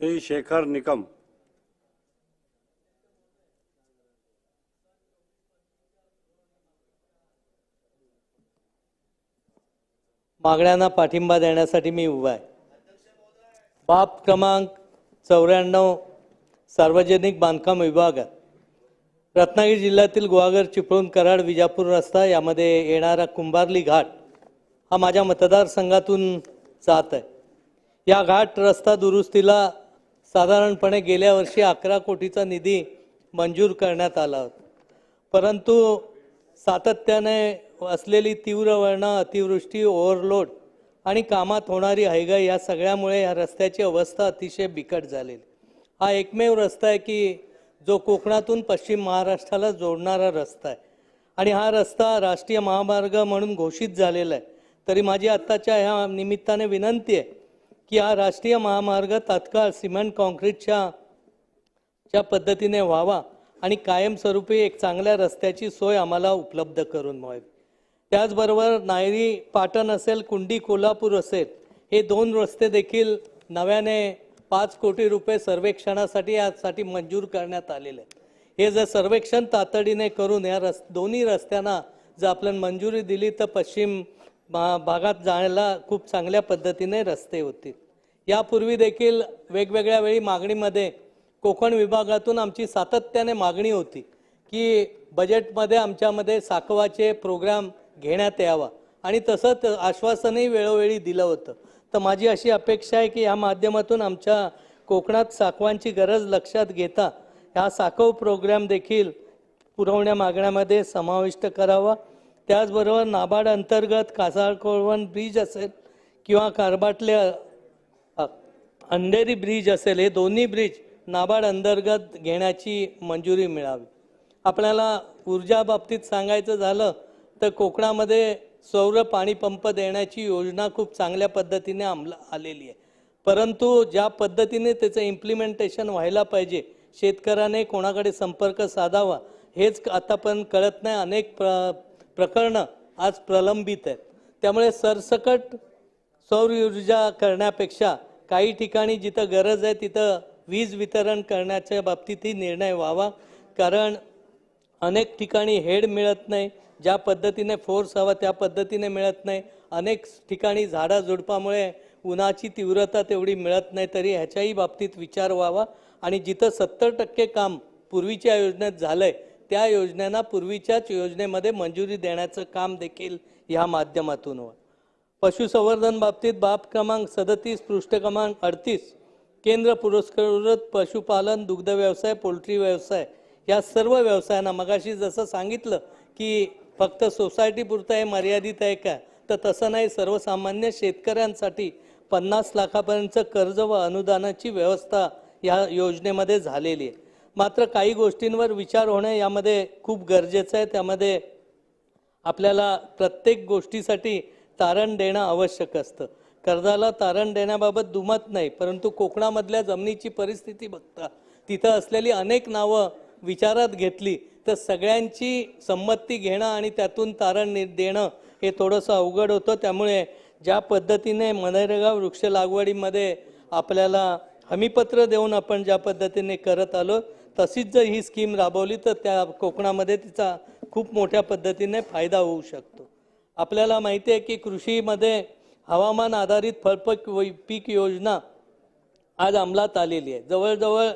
श्री शेखर निकम। मागण्यांना पाठिंबा देण्यासाठी मी उभा आहे. बाप क्रमांक चौऱ्याण्णव सार्वजनिक बांधकाम विभागात. रत्नागिरी जिल्ह्यातील गुहागर चिपळूण कराड विजापूर रस्ता यामध्ये येणारा कुंभारली घाट हा माझ्या मतदारसंघातून जात आहे. या घाट रस्ता दुरुस्तीला साधारणपणे गेल्या वर्षी अकरा कोटीचा निधी मंजूर करण्यात आला होता. परंतु सातत्याने असलेली तीव्र वळणं अतिवृष्टी ओव्हरलोड आणि कामात होणारी हयगाई या सगळ्यामुळे या रस्त्याची अवस्था अतिशय बिकट झालेली. हा एकमेव रस्ता आहे की जो कोकणातून पश्चिम महाराष्ट्राला जोडणारा रस्ता आहे. आणि हा रस्ता राष्ट्रीय महामार्ग म्हणून घोषित झालेला आहे. तरी माझी आत्ताच्या ह्या निमित्ताने विनंती आहे की हा राष्ट्रीय महामार्ग तात्काळ सिमेंट काँक्रीटच्या च्या पद्धतीने व्हावा आणि कायमस्वरूपी एक चांगल्या रस्त्याची सोय आम्हाला उपलब्ध करून व्हावी त्याचबरोबर नायरी पाटण असेल कुंडी कोल्हापूर असेल हे दोन रस्ते देखील नव्याने पाच कोटी रुपये सर्वेक्षणासाठी यासाठी मंजूर करण्यात आलेले आहेत. हे जर सर्वेक्षण तातडीने करून या रस् दोन्ही रस्त्यांना जर आपल्याला मंजुरी दिली तर पश्चिम भा- भागात जायला खूप चांगल्या पद्धतीने रस्ते होतील यापूर्वी देखील वेगवेगळ्या वेळी मागणीमध्ये कोकण विभागातून आमची सातत्याने मागणी होती की बजेटमध्ये आमच्यामध्ये साकवाचे प्रोग्राम घेण्यात यावा. आणि तसंच आश्वासनही वेळोवेळी दिलं होतं. तर माझी अशी अपेक्षा आहे की या माध्यमातून आमच्या कोकणात साकवांची गरज लक्षात घेता हा साकव प्रोग्राम देखील पुरवण्या मागण्यामध्ये समाविष्ट करावा. त्याचबरोबर नाबार्ड अंतर्गत कासारकोळवण ब्रिज असेल किंवा कारबाटले अंधेरी ब्रिज असेल हे दोन्ही ब्रिज नाबार्ड अंतर्गत घेण्याची मंजुरी मिळावी. आपल्याला ऊर्जा बाबतीत सांगायचं झालं तर कोकणामध्ये सौर पाणीपंप देण्याची योजना खूप चांगल्या पद्धतीने आमला आलेली आहे. परंतु ज्या पद्धतीने त्याचं इम्प्लिमेंटेशन व्हायला पाहिजे शेतकऱ्याने कोणाकडे संपर्क साधावा हेच आता पण कळत नाही. अनेक प्र प्रकरणं आज प्रलंबित आहेत. त्यामुळे सरसकट सौर ऊर्जा करण्यापेक्षा काही ठिकाणी जिथं गरज आहे तिथं वीज वितरण करण्याच्या बाबतीतही निर्णय व्हावा. कारण अनेक ठिकाणी हेड मिळत नाही. ज्या पद्धतीने फोर्स हवा त्या पद्धतीने मिळत नाही. अनेक ठिकाणी झाडाझुडपामुळे उन्हाची तीव्रता तेवढी मिळत नाही तरी ह्याच्याही बाबतीत विचार व्हावा. आणि जिथं सत्तर टक्के काम पूर्वीच्या योजनेत झालं आहे त्या योजनेना पूर्वीच्याच योजनेमध्ये मंजुरी देण्याचं काम देखील ह्या माध्यमातून व पशुसंवर्धन बाबतीत बाब क्रमांक सदतीस पृष्ठ क्रमांक अडतीस केंद्र पुरस्कृत पशुपालन दुग्ध व्यवसाय पोल्ट्री व्यवसाय या सर्व व्यवसायांना मगाशी जसं सांगितलं की फक्त सोसायटीपुरतं हे मर्यादित आहे का? तर तसं नाही. सर्वसामान्य शेतकऱ्यांसाठी पन्नास लाखापर्यंत कर्ज व अनुदानाची व्यवस्था या योजनेमध्ये झालेली आहे. मात्र काही गोष्टींवर विचार होणं यामध्ये खूप गरजेचं आहे. त्यामध्ये आपल्याला प्रत्येक गोष्टीसाठी तारण देणं आवश्यक असतं. कर्जाला तारण देण्याबाबत दुमत नाही परंतु कोकणामधल्या जमिनीची परिस्थिती बघता तिथं असलेली अनेक नावं विचारात घेतली तर सगळ्यांची संमती घेणं आणि त्यातून तारण नि- देणं हे थोडंसं अवघड होतं. त्यामुळे ज्या पद्धतीने मनरेगा वृक्ष लागवडीमध्ये आपल्याला हमीपत्र देऊन आपण ज्या पद्धतीने करत आलो तशीच जर ही स्कीम राबवली तर त्या कोकणामध्ये तिचा खूप मोठ्या पद्धतीने फायदा होऊ शकतो. आपल्याला माहिती आहे की कृषीमध्ये हवामान आधारित फळपक व- पीक योजना आज अंमलात आलेली आहे. जवळजवळ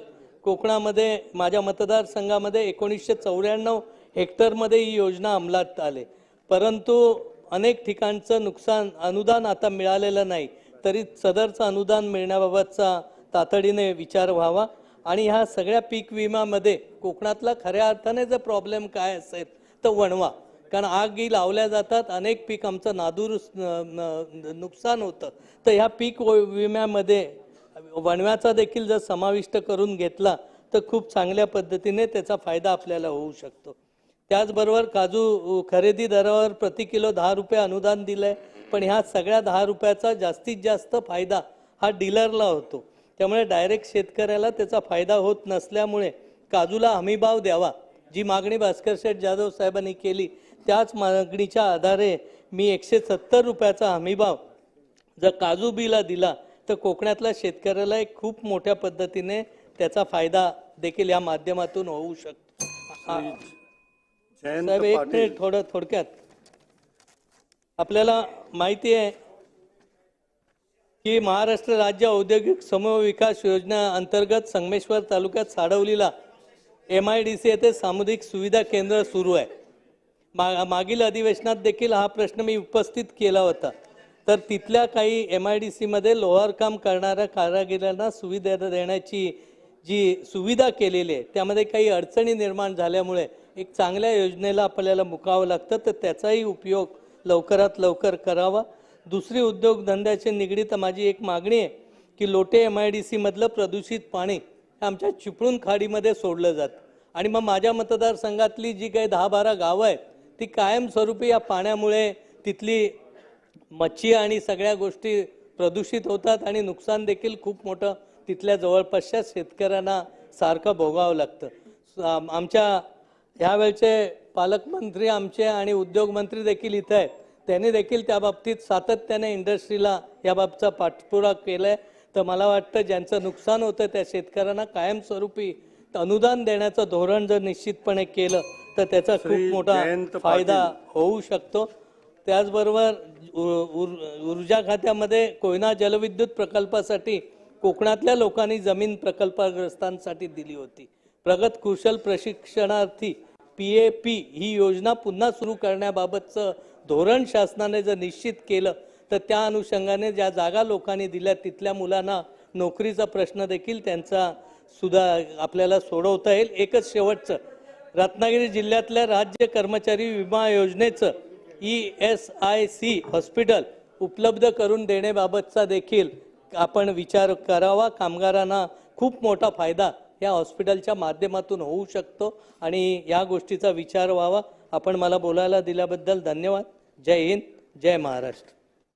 कोकणामध्ये माझ्या मतदारसंघामध्ये एकोणीसशे चौऱ्याण्णव हेक्टरमध्ये ही योजना अंमलात आले. परंतु अनेक ठिकाणचं नुकसान अनुदान आता मिळालेलं नाही. तरी सदरचं अनुदान मिळण्याबाबतचा तातडीने विचार व्हावा. आणि ह्या सगळ्या पीक विम्यामध्ये कोकणातला खऱ्या अर्थाने जर प्रॉब्लेम काय असेल तर वणवा. कारण आगी लावल्या जातात अनेक पीक आमचं नादुरुस्त नुकसान होतं. तर ह्या पीक व- विम्यामध्ये वणव्याचा देखील जर समाविष्ट करून घेतला तर खूप चांगल्या पद्धतीने त्याचा फायदा आपल्याला होऊ शकतो. त्याचबरोबर काजू खरेदी दरावर प्रति किलो दहा रुपये अनुदान दिलं आहे पण ह्या सगळ्या दहा रुपयाचा जास्तीत जास्त फायदा हा डीलरला होतो. त्यामुळे डायरेक्ट शेतकऱ्याला त्याचा फायदा होत नसल्यामुळे काजूला हमीभाव द्यावा जी मागणी भास्कर शेठ जाधव साहेबांनी केली त्याच मागणीच्या आधारे मी एकशे सत्तर रुपयाचा हमीभाव जर काजू बिला दिला तर कोकणातल्या शेतकऱ्याला एक खूप मोठ्या पद्धतीने त्याचा फायदा देखील या माध्यमातून होऊ शकतो. साहेब एक मिनिट थोडं थोडक्यात. आपल्याला माहिती आहे की महाराष्ट्र राज्य औद्योगिक समूह विकास योजना अंतर्गत संगमेश्वर तालुक्यात साडवलीला एम आय डी सी येथे सामुदायिक सुविधा केंद्र सुरू आहे. मा मागील अधिवेशनात देखील हा प्रश्न मी उपस्थित केला होता. तर तिथल्या काही एम आय डी सीमध्ये लोहार काम करणाऱ्या कारागिरांना सुविधा देण्याची जी सुविधा केलेली आहे त्यामध्ये काही अडचणी निर्माण झाल्यामुळे एक चांगल्या योजनेला आपल्याला मुकावं लागतं तर त्याचाही उपयोग लवकरात लवकर करावा. दुसरी उद्योगधंद्याशी निगडीत माझी एक मागणी आहे की लोटे एम आय डी सीमधलं प्रदूषित पाणी हे आमच्या चिपळूण खाडीमध्ये सोडलं जातं. आणि मग माझ्या मतदारसंघातली जी काही दहा बारा गावं आहेत ती कायमस्वरूपी या पाण्यामुळे तिथली मच्छी आणि सगळ्या गोष्टी प्रदूषित होतात आणि नुकसान देखील खूप मोठं तिथल्या जवळपासच्या शेतकऱ्यांना सारखं भोगावं लागतं. आमच्या ह्यावेळचे पालकमंत्री आमचे आणि उद्योगमंत्री देखील इथं आहेत. त्यांनी देखील त्या बाबतीत सातत्याने इंडस्ट्रीला याबाबतचा पाठपुरा केला आहे तर मला वाटतं ज्यांचं नुकसान होतं त्या शेतकऱ्यांना कायमस्वरूपी अनुदान देण्याचं धोरण जर निश्चितपणे केलं तर त्याचा खूप मोठा फायदा होऊ शकतो. त्याचबरोबर ऊर्जा खात्यामध्ये कोयना जलविद्युत प्रकल्पासाठी कोकणातल्या लोकांनी जमीन प्रकल्पग्रस्तांसाठी दिली होती. प्रगत कुशल प्रशिक्षणार्थी पी ए पी ही योजना पुन्हा सुरू करण्याबाबतचं धोरण शासनाने जर निश्चित केलं तर त्या अनुषंगाने ज्या जागा लोकांनी दिल्या तिथल्या मुलांना नोकरीचा प्रश्न देखील त्यांचा सुद्धा आपल्याला सोडवता येईल. एकच शेवटचं रत्नागिरी जिल्ह्यातल्या राज्य कर्मचारी विमा योजनेचं E S I C hospital उपलब्ध करून देण्याबाबतचा देखील आपण विचार करावा. कामगारांना खूप मोठा फायदा या हॉस्पिटलच्या माध्यमातून होऊ शकतो. आणि या गोष्टीचा विचार व्हावा. आपण मला बोलायला दिल्याबद्दल धन्यवाद. जय हिंद. जय महाराष्ट्र.